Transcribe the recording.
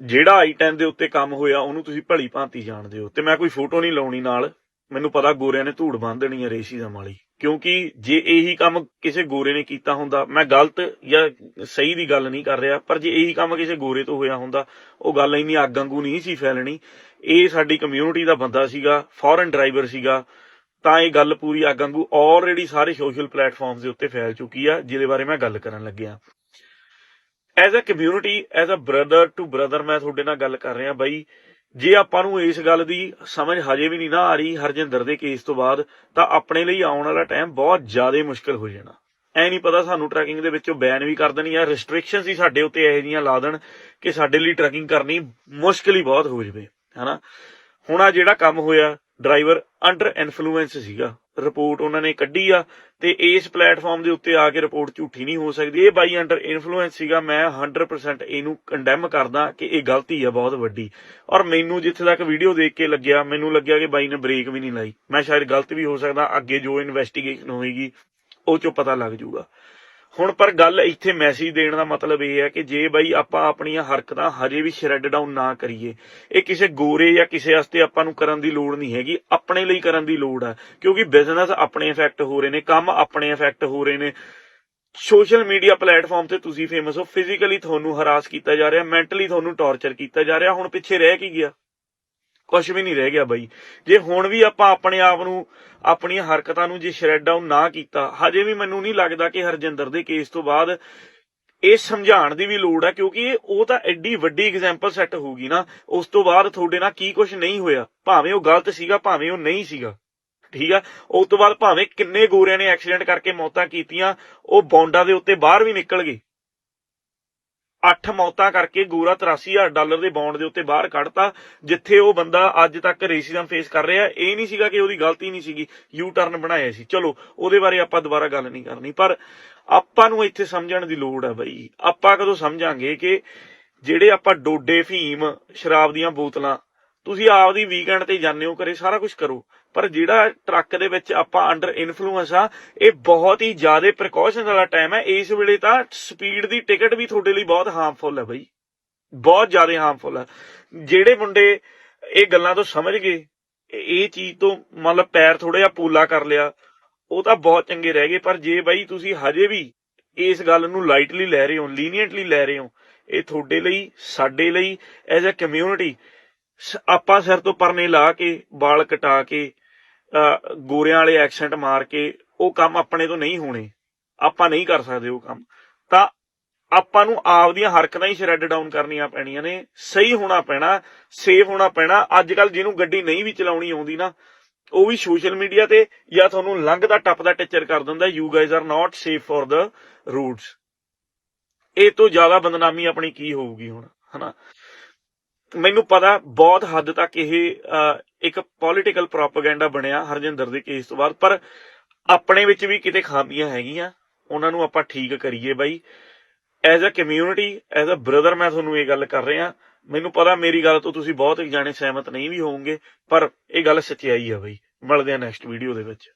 ਜਿਹੜਾ i10 ਦੇ ਉੱਤੇ ਕੰਮ ਹੋਇਆ, ਉਹਨੂੰ ਤੁਸੀਂ ਭਲੀ ਭਾਂਤੀ ਜਾਣਦੇ ਹੋ। ਤੇ ਮੈਂ ਕੋਈ ਫੋਟੋ ਨਹੀਂ ਲਾਉਣੀ ਨਾਲ। ਮੈਨੂੰ ਪਤਾ ਗੋਰਿਆਂ ਨੇ ਧੂੜ ਬੰਨ ਦੇਣੀ ਹੈ ਰੇਸ਼ੀਜ਼ਮ ਵਾਲੀ ਕਿਉਂਕਿ ਜੇ ਇਹੀ ਕੰਮ ਕਿਸੇ ਗੋਰੇ ਨੇ ਕੀਤਾ ਹੁੰਦਾ, ਮੈਂ ਗਲਤ ਜਾਂ ਸਹੀ ਦੀ ਗੱਲ ਨਹੀਂ ਕਰ ਰਿਹਾ, ਪਰ ਜੇ ਇਹੀ ਕੰਮ ਕਿਸੇ ਗੋਰੇ ਤੋਂ ਹੋਇਆ ਹੁੰਦਾ, ਉਹ ਗੱਲ ਇੰਨੀ ਅੱਗ ਵਾਂਗੂ ਨਹੀਂ ਸੀ ਫੈਲਣੀ। ਇਹ ਸਾਡੀ ਕਮਿਊਨਿਟੀ ਦਾ ਬੰਦਾ ਸੀਗਾ ਫੋਰਨ ਡਰਾਈਵਰ ਸੀਗਾ। ਤਾਂ ਇਹ ਗੱਲ ਪੂਰੀ ਅੱਗ ਵਾਂਗੂ ਆਲਰੇਡੀ ਸਾਰੇ ਸੋਸ਼ਲ ਪਲੇਟਫਾਰਮਸ ਦੇ ਉੱਤੇ ਫੈਲ ਚੁੱਕੀ ਆ, ਜਿਹਦੇ ਬਾਰੇ ਮੈਂ ਗੱਲ ਕਰਨ ਲੱਗਿਆ। As a community as a brother to brother ਮੈਂ ਤੁਹਾਡੇ ਨਾਲ ਗੱਲ ਕਰ ਰਿਹਾ ਬਾਈ, ਜੇ ਆਪਾਂ ਨੂੰ ਇਸ ਗੱਲ ਦੀ ਸਮਝ ਹਜੇ ਵੀ ਨਹੀਂ ਨਾ ਆ ਰਹੀ, ਹਰਜਿੰਦਰ ਦੇ ਕੇਸ ਤੋਂ ਬਾਅਦ, ਤਾਂ ਆਪਣੇ ਲਈ ਆਉਣ ਵਾਲਾ ਟਾਈਮ ਬਹੁਤ ਜ਼ਿਆਦਾ ਮੁਸ਼ਕਲ ਹੋ ਜਾਣਾ। ਐ ਨਹੀਂ ਪਤਾ ਸਾਨੂੰ ਟਰੈਕਿੰਗ ਦੇ ਵਿੱਚੋਂ ਬੈਨ ਵੀ ਕਰ ਦੇਣੀ ਆ ਰੈਸਟ੍ਰਿਕਸ਼ਨਸ ਹੀ ਸਾਡੇ ਉੱਤੇ ਇਹੋ ਜਿਹੀਆਂ ਲਾ ਦੇਣ ਕਿ ਸਾਡੇ ਲਈ ਟਰੈਕਿੰਗ ਕਰਨੀ ਮੁਸ਼ਕਲ ਹੀ ਬਹੁਤ ਹੋ ਜਵੇ, ਹਨਾ? ਹੁਣ ਆ ਜਿਹੜਾ ਕੰਮ ਹੋਇਆ ਡਰਾਈਵਰ ਅੰਡਰ ਇਨਫਲੂਐਂਸ ਸੀਗਾ। ਰਿਪੋਰਟ ਉਹਨਾਂ ਨੇ ਕੱਢੀ ਆ ਤੇ ਇਸ ਪਲੇਟਫਾਰਮ ਦੇ ਉੱਤੇ ਆ ਕੇ ਰਿਪੋਰਟ ਝੂਠੀ ਨਹੀਂ ਹੋ ਸਕਦੀ। ਇਹ ਬਾਈ ਅੰਡਰ ਇਨਫਲੂਐਂਸ ਸੀਗਾ, ਮੈਂ 100% ਇਹਨੂੰ ਕੰਡੈਮ ਕਰਦਾ ਕਿ ਇਹ ਗਲਤੀ ਆ, ਬਹੁਤ ਵੱਡੀ। ਔਰ ਮੈਨੂੰ ਜਿੱਥੇ ਤੱਕ ਵੀਡੀਓ ਦੇਖ ਕੇ ਲੱਗਿਆ, ਮੈਨੂੰ ਲੱਗਿਆ ਕਿ ਬਾਈ ਨੇ ਬ੍ਰੇਕ ਵੀ ਨਹੀਂ ਲਾਈ। ਮੈਂ ਸ਼ਾਇਦ ਗਲਤ ਵੀ ਹੋ ਸਕਦਾ, ਅੱਗੇ ਜੋ ਇਨਵੈਸਟੀਗੇਸ਼ਨ ਹੋਏਗੀ, ਉਹ ਚੋਂ ਪਤਾ ਲੱਗ ਜਾਊਗਾ। ਹੁਣ ਪਰ ਗੱਲ ਇੱਥੇ ਮੈਸੇਜ ਦੇਣ ਦਾ ਮਤਲਬ ਇਹ ਹੈ ਕਿ ਜੇ ਬਾਈ ਆਪਾਂ ਆਪਣੀਆਂ ਹਰਕਤਾਂ ਹਜੇ ਵੀ ਸ਼ਰੈਡ ਡਾਊਨ ਨਾ ਕਰੀਏ, ਇਹ ਕਿਸੇ ਗੋਰੇ ਜਾਂ ਕਿਸੇ ਵਾਸਤੇ ਆਪਾਂ ਨੂੰ ਕਰਨ ਦੀ ਲੋੜ ਨਹੀਂ ਹੈਗੀ, ਆਪਣੇ ਲਈ ਕਰਨ ਦੀ ਲੋੜ ਹੈ ਕਿਉਂਕਿ ਬਿਜ਼ਨਸ ਆਪਣੇ ਇਫੈਕਟ ਹੋ ਰਹੇ ਨੇ, ਕੰਮ ਆਪਣੇ ਇਫੈਕਟ ਹੋ ਰਹੇ ਨੇ। ਸੋਸ਼ਲ ਮੀਡੀਆ ਪਲੇਟਫਾਰਮ ਤੇ ਤੁਸੀਂ ਫੇਮਸ ਹੋ ਫਿਜ਼ੀਕਲੀ ਤੁਹਾਨੂੰ ਹਰਾਸ ਕੀਤਾ ਜਾ ਰਿਹਾ ਮੈਂਟਲੀ ਤੁਹਾਨੂੰ ਟੌਰਚਰ ਕੀਤਾ ਜਾ ਰਿਹਾ, ਹੁਣ ਪਿੱਛੇ ਰਹਿ ਕੀ ਗਿਆ? ਕੁਝ ਵੀ ਨਹੀਂ ਰਹਿ ਗਿਆ ਬਾਈ। ਜੇ ਹੁਣ ਵੀ ਆਪਾਂ ਆਪਣੇ ਆਪ ਨੂੰ, ਆਪਣੀਆਂ ਹਰਕਤਾਂ ਨੂੰ ਜੇ ਸ਼ਰੈਡ ਡਾਊਨ ਨਾ ਕੀਤਾ, ਹਜੇ ਵੀ ਮੈਨੂੰ ਨਹੀਂ ਲੱਗਦਾ ਕਿ ਹਰਜਿੰਦਰ ਦੇ ਕੇਸ ਤੋਂ ਬਾਅਦ ਇਹ ਸਮਝਾਉਣ ਦੀ ਵੀ ਲੋੜ ਹੈ ਕਿਉਂਕਿ ਇਹ, ਉਹ ਤਾਂ ਐਡੀ ਵੱਡੀ ਐਗਜ਼ਾਮਪਲ ਸੈੱਟ ਹੋਊਗੀ ਨਾ। ਉਸ ਤੋਂ ਬਾਅਦ ਤੁਹਾਡੇ ਨਾਲ ਕੀ ਕੁਝ ਨਹੀਂ ਹੋਇਆ। ਭਾਵੇਂ ਉਹ ਗਲਤ ਸੀਗਾ, ਭਾਵੇਂ ਉਹ ਨਹੀਂ ਸੀਗਾ। ਠੀਕ ਆ? ਉਸ ਤੋਂ ਬਾਅਦ ਭਾਵੇਂ ਕਿੰਨੇ ਗੋਰਿਆਂ ਨੇ ਐਕਸੀਡੈਂਟ ਕਰਕੇ ਮੌਤਾਂ ਕੀਤੀਆਂ, ਉਹ ਬੌਂਡਾਂ ਦੇ ਉੱਤੇ ਬਾਹਰ ਵੀ ਨਿਕਲ ਗਏ। ਅੱਠ ਮੌਤਾਂ ਕਰਕੇ ਗੋਰਾ 83000 ਡਾਲਰ ਦੇ ਬੌਂਡ ਦੇ ਉੱਤੇ ਬਾਹਰ ਕੱਢਤਾ, ਜਿੱਥੇ ਉਹ ਬੰਦਾ ਅੱਜ ਤੱਕ ਰੇਸਿਜ਼ਮ ਫੇਸ ਕਰ ਰਿਹਾ। ਇਹ ਨਹੀਂ ਸੀਗਾ ਕਿ ਉਹਦੀ ਗਲਤੀ ਨਹੀਂ ਸੀਗੀ ਯੂ ਟਰਨ ਬਣਾਇਆ ਸੀ। ਚਲੋ, ਉਹਦੇ ਬਾਰੇ ਆਪਾਂ ਦੁਬਾਰਾ ਗੱਲ ਨਹੀਂ ਕਰਨੀ, ਪਰ ਆਪਾਂ ਨੂੰ ਇੱਥੇ ਸਮਝਣ ਦੀ ਲੋੜ ਹੈ ਬਈ। ਆਪਾਂ ਕਦੋਂ ਸਮਝਾਂਗੇ ਕਿ ਜਿਹੜੇ ਆਪਾਂ ਡੋਡੇ ਫੀਮ ਸ਼ਰਾਬ ਦੀਆਂ ਬੋਤਲਾਂ ਤੁਸੀਂ ਆਪਦੀ ਵੀਕਐਂਡ ਤੇ ਜਾਂਦੇ ਹੋ ਕਰੇ ਸਾਰਾ ਕੁਝ ਕਰੋ। ਪਰ ਜਿਹੜਾ ਟਰੱਕ ਦੇ ਵਿੱਚ ਆਪਾਂ ਅੰਡਰ ਇਨਫਲੂਐਂਸ ਆ, ਇਹ ਬਹੁਤ ਹੀ ਜ਼ਿਆਦਾ ਪ੍ਰੀਕਾਸ਼ਨ ਵਾਲਾ ਟਾਈਮ ਹੈ। ਇਸ ਵੇਲੇ ਤਾਂ ਸਪੀਡ ਦੀ ਟਿਕਟ ਵੀ ਤੁਹਾਡੇ ਲਈ ਬਹੁਤ ਹਾਰਮਫੁਲ ਹੈ ਬਈ। ਬਹੁਤ ਜ਼ਿਆਦਾ ਹਾਰਮਫੁਲ ਹੈ। ਜਿਹੜੇ ਮੁੰਡੇ ਇਹ ਗੱਲਾਂ ਤੋਂ ਸਮਝ ਗਏ, ਇਹ- ਚੀਜ਼ ਤੋਂ ਮਤਲਬ ਪੈਰ ਥੋੜਾ ਜਿਹਾ ਪੂਲਾ ਕਰ ਲਿਆ, ਉਹ ਤਾਂ ਬਹੁਤ ਚੰਗੇ ਰਹਿ ਗਏ। ਪਰ ਜੇ ਬਾਈ ਤੁਸੀਂ ਹਜੇ ਵੀ ਇਸ ਗੱਲ ਨੂੰ ਲਾਈਟਲੀ ਲੈ ਰਹੇ ਹੋ ਲੀਨੀਅੰਟਲੀ ਲੈ ਰਹੇ ਹੋ, ਇਹ ਤੁਹਾਡੇ ਲਈ, ਸਾਡੇ ਲਈ ਐਜ਼ ਅ ਕਮਿਊਨਿਟੀ ਆਪਾਂ ਸਿਰ ਤੋਂ ਪਰਨੇ ਲਾ ਕੇ, ਵਾਲ ਕਟਾ ਕੇ ਗੋਰਿਆਂ ਵਾਲੇ ਐਕਸੈਂਟ ਮਾਰ ਕੇ, ਉਹ ਕੰਮ ਆਪਣੇ ਤੋਂ ਨਹੀਂ ਹੋਣੇ। ਆਪਾਂ ਨਹੀਂ ਕਰ ਸਕਦੇ ਉਹ ਕੰਮ। ਤਾਂ ਆਪਾਂ ਨੂੰ ਆਪਦੀਆਂ ਹਰਕਤਾਂ ਹੀ ਸ਼ਰੈਡ ਡਾਊਨ ਕਰਨੀਆਂ ਪੈਣੀਆਂ ਨੇ। ਸਹੀ ਹੋਣਾ ਪੈਣਾ ਸੇਫ ਹੋਣਾ ਪੈਣਾ। ਅੱਜ ਕੱਲ ਜਿਹਨੂੰ ਗੱਡੀ ਨਹੀਂ ਵੀ ਚਲਾਉਣੀ ਆਉਂਦੀ ਨਾ, ਉਹ ਵੀ ਸੋਸ਼ਲ ਮੀਡੀਆ ਤੇ ਜਾਂ ਤੁਹਾਨੂੰ ਲੰਘਦਾ, ਟੱਪਦਾ, ਟੀਚਰ ਕਰ ਦਿੰਦਾ you guys are not safe for the roads ਇਹ ਤੋਂ ਜ਼ਿਆਦਾ ਬਦਨਾਮੀ ਆਪਣੀ ਕੀ ਹੋਊਗੀ ਹੁਣ, ਹਨਾ? ਮੈਨੂੰ ਪਤਾ ਬਹੁਤ ਹੱਦ ਤੱਕ ਇਹ ਇੱਕ ਪੋਲਿਟੀਕਲ ਪ੍ਰੋਪਾਗੈਂਡਾ ਬਣਿਆ ਹਰਜਿੰਦਰ ਦੇ ਕੇਸ ਤੋਂ ਬਾਅਦ, ਪਰ ਆਪਣੇ ਵਿੱਚ ਵੀ ਕਿਤੇ ਖਾਮੀਆਂ ਹੈਗੀਆਂ, ਉਹਨਾਂ ਨੂੰ ਆਪਾਂ ਠੀਕ ਕਰੀਏ ਬਾਈ। As a community as a brother ਮੈਂ ਤੁਹਾਨੂੰ ਇਹ ਗੱਲ ਕਰ ਰਿਹਾ, ਮੈਨੂੰ ਪਤਾ ਮੇਰੀ ਗੱਲ ਤੋਂ ਤੁਸੀਂ ਬਹੁਤ ਜਾਣੇ ਸਹਿਮਤ ਨਹੀਂ ਵੀ ਹੋਵੋਗੇ, ਪਰ ਇਹ ਗੱਲ ਸੱਚਾਈ ਆ ਬਾਈ, ਮਿਲਦੇ ਆ ਨੈਕਸਟ ਵੀਡੀਓ ਦੇ ਵਿੱਚ।